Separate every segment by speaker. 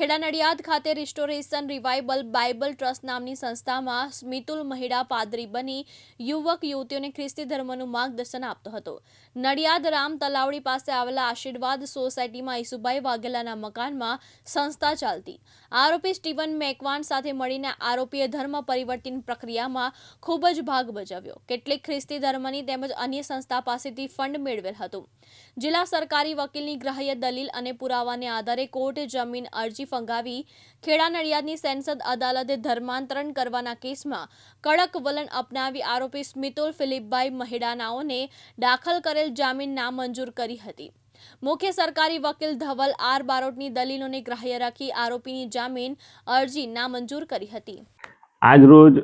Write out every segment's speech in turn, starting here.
Speaker 1: ખેડા નડિયાદ ખાતે restoration revival Bible trust નામની સંસ્થામાં સ્મિતુલ મહિડા પાદરી બની યુવક યુવતીઓને ખ્રિસ્તી ધર્મનું માર્ગદર્શન આપતો હતો. નડિયાદ રામ તલાવડી પાસે આવેલા આશીર્વાદ સોસાયટીમાં ઈસુભાઈ વાઘેલાના મકાનમાં સંસ્થા ચાલતી. આરોપી સ્ટીવન મેકવાન સાથે મળીને આરોપીએ ધર્મ પરિવર્તન પ્રક્રિયામાં ખૂબ જ ભાગ ભજવ્યો. કેટલીક ખ્રિસ્તી ધર્મની તેમજ અન્ય સંસ્થા પાસેથી ફંડ મેળવેલ હતું. જિલ્લા સરકારી વકીલની ગ્રાહ્ય દલીલ અને પુરાવાને આધારે કોર્ટે જમીન અરજી ફંગાવી ખેડા નડિયાદની સેન્સદ અદાલતે ધર્માંતરણ કરવાના કેસમાં કડક વલણ અપનાવી આરોપી સ્મિતુલ ફિલિપભાઈ મહેડાનાઓને દાખલ કરેલ જામીન નામંજૂર કરી હતી. મુખ્ય સરકારી વકીલ ધવલ આર બારોટની દલીલોને ગ્રાહ્ય રાખી આરોપીની જામીન અરજી નામંજૂર કરી હતી.
Speaker 2: આજરોજ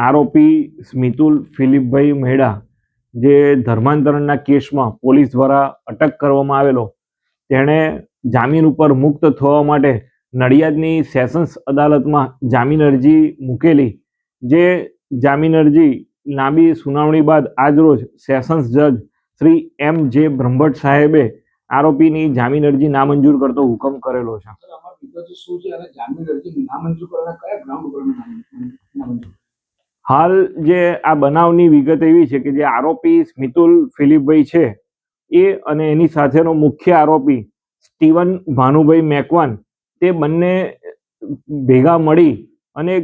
Speaker 2: આરોપી સ્મિતુલ ફિલિપભાઈ મહેડા જે ધર્માંતરણના કેસમાં પોલીસ દ્વારા અટક કરવામાં આવેલો, તેણે જામીન ઉપર મુક્ત થવા માટે નડિયાદની સેશન્સ અદાલતમાં જામીન અરજી મૂકેલી જે જામીન અરજી લાંબી સુનાવણી બાદ આજરોજ સેશન્સ જજ શ્રી એમ જે બ્રહ્મભટ્ટ સાહેબે આરોપીની જામીન અરજી નામંજૂર કરતો હુકમ કરેલો છે. હાલ જે આ બનાવની વિગત એવી છે કે જે આરોપી સ્મિતુલ ફિલિપભાઈ છે એ અને એની સાથેનો મુખ્ય આરોપી સ્ટીવન ભાનુભાઈ મેકવાન તે બંને ભેગા મળી અને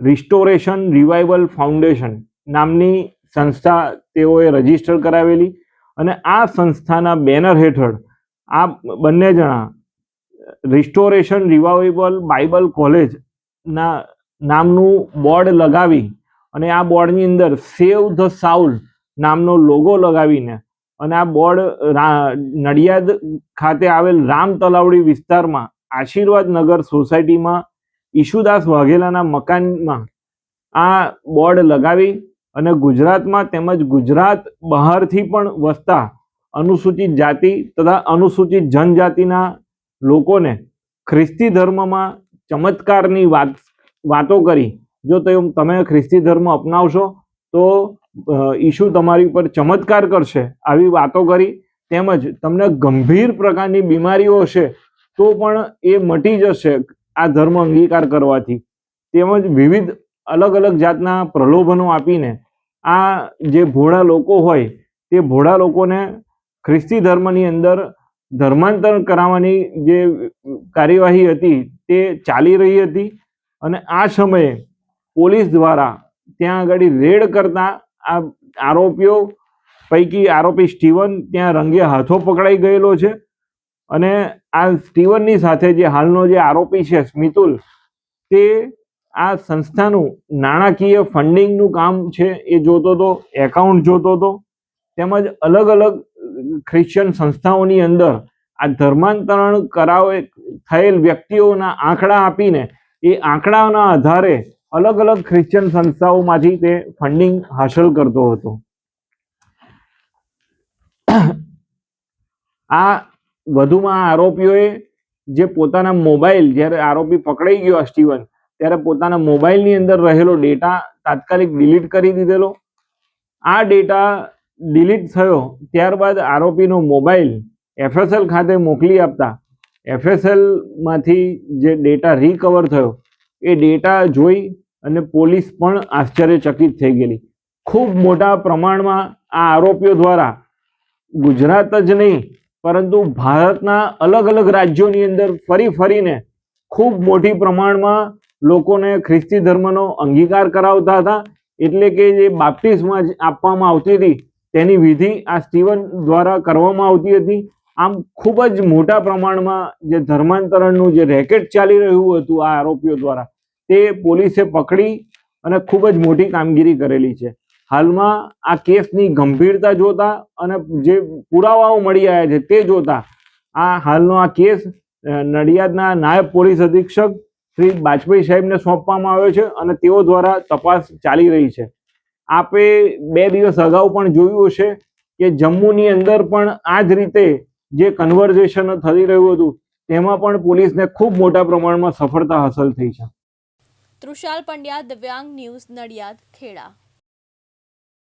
Speaker 2: રિસ્ટોરેશન રિવાઇવલ ફાઉન્ડેશન નામની સંસ્થા તેઓએ રજિસ્ટર કરાવેલી અને આ સંસ્થાના બેનર હેઠળ આ બંને જણા રિસ્ટોરેશન રિવાઇવલ બાઇબલ કોલેજના નામનું બોર્ડ લગાવી અને આ બોર્ડની અંદર સેવ ધ સાઉલ નામનો લોગો લગાવીને અને આ બોર્ડ નડિયાદ ખાતે આવેલ રામ તલાવડી વિસ્તારમાં આશીર્વાદ નગર સોસાયટીમાં ઈશુદાસ વાઘેલાના મકાનમાં આ બોર્ડ લગાવી અને ગુજરાતમાં તેમજ ગુજરાત બહારથી પણ વસતા અનુસૂચિત જાતિ તથા અનુસૂચિત જનજાતિના લોકોને ખ્રિસ્તી ધર્મમાં ચમત્કારની વાત, વાતો કરી. જો તમે ખ્રિસ્તી ધર્મ અપનાવશો તો ઈશુ તમારી ઉપર ચમત્કાર કરશે. આવી વાતો કરી. તેમજ તમને ગંભીર પ્રકારની બીમારીઓ હશે. તો પણ એ મટી જશે આ ધર્મ અંગીકાર કરવાથી. તેમજ વિવિધ અલગ અલગ જાતના પ્રલોભનો આપીને આ જે ભોળા લોકો હોય, તે ભોળા લોકોને ખ્રિસ્તી ધર્મની અંદર ધર્માંતર કરાવવાની જે કાર્યવાહી હતી, તે ચાલી રહી હતી. અને આ સમયે પોલીસ દ્વારા ત્યાં આગળ રેડ કરતા આ આરોપીઓ, પૈકી આરોપી સ્ટીવન, ત્યાં રંગે હાથો પકડાઈ ગયેલો છે. અને આ સ્ટીવનની સાથે જે હાલનો જે આરોપી છે સ્મિતુલ તે આ સંસ્થાનું નાણાકીય ફંડિંગનું કામ છે, એ જોતો હતો એકાઉન્ટ જોતો હતો. તેમજ અલગ અલગ ખ્રિશ્ચન સંસ્થાઓની અંદર આ ધર્માંતરણ કરાવે થયેલ વ્યક્તિઓના આંકડા આપીને, એ આંકડાના આધારે અલગ અલગ ખ્રિશ્ચન સંસ્થાઓમાંથી તે ફંડિંગ હાંસલ કરતો હતો. આ વધુમાં આરોપીઓએ જે પોતાના મોબાઈલ જ્યારે આરોપી પકડાઈ ગયો સ્ટીવન ત્યારે પોતાના મોબાઈલની અંદર રહેલો ડેટા તાત્કાલિક ડિલીટ કરી દીધેલો. આ ડેટા ડિલીટ થયો, ત્યારબાદ આરોપીનો મોબાઈલ એફએસએલ ખાતે મોકલી આપતા એફએસએલમાંથી જે ડેટા રિકવર થયો, એ ડેટા જોઈ અને પોલીસ પણ આશ્ચર્યચકિત થઈ ગયેલી. ખૂબ મોટા પ્રમાણમાં આ આરોપીઓ દ્વારા ગુજરાત જ નહીં પરંતુ ભારતના અલગ અલગ રાજ્યોની અંદર ફરી ફરીને ખૂબ મોટી પ્રમાણમાં લોકોને ખ્રિસ્તી ધર્મનો અંગીકાર કરાવતા હતા. એટલે કે જે બાપ્ટિસ્મમાં આપવામાં આવતી હતી, તેની વિધિ આ સ્ટીવન દ્વારા કરવામાં આવતી હતી. આમ ખૂબ જ મોટા પ્રમાણમાં જે ધર્માંતરણનું જે રેકેટ ચાલી રહ્યું હતું આ આરોપીઓ દ્વારા, તે પોલીસે પકડી અને ખૂબ જ મોટી કામગીરી કરેલી છે. હાલમાં આ કેસની ગંભીરતા જોતા અને જે પુરાવાઓ મળી આવ્યા છે તે જોતા આ હાલનો આ કેસ નડિયાદના નાયબ પોલીસ અધિક્ષક શ્રી બાજપેયી સાહેબને સોંપવામાં આવ્યો છે અને તેઓ દ્વારા તપાસ ચાલી રહી છે. આપે બે દિવસ અગાઉ પણ જોયું હશે કે જમ્મુની અંદર પણ આ જ રીતે જે કન્વર્ઝેશન થઈ રહ્યું હતું, તેમાં પણ પોલીસને ખૂબ મોટા પ્રમાણમાં સફળતા હાંસલ થઈ છે.
Speaker 1: તૃષાલ પંડ્યા, દિવ્યાંગ ન્યૂઝ, નડિયાદ, ખેડા.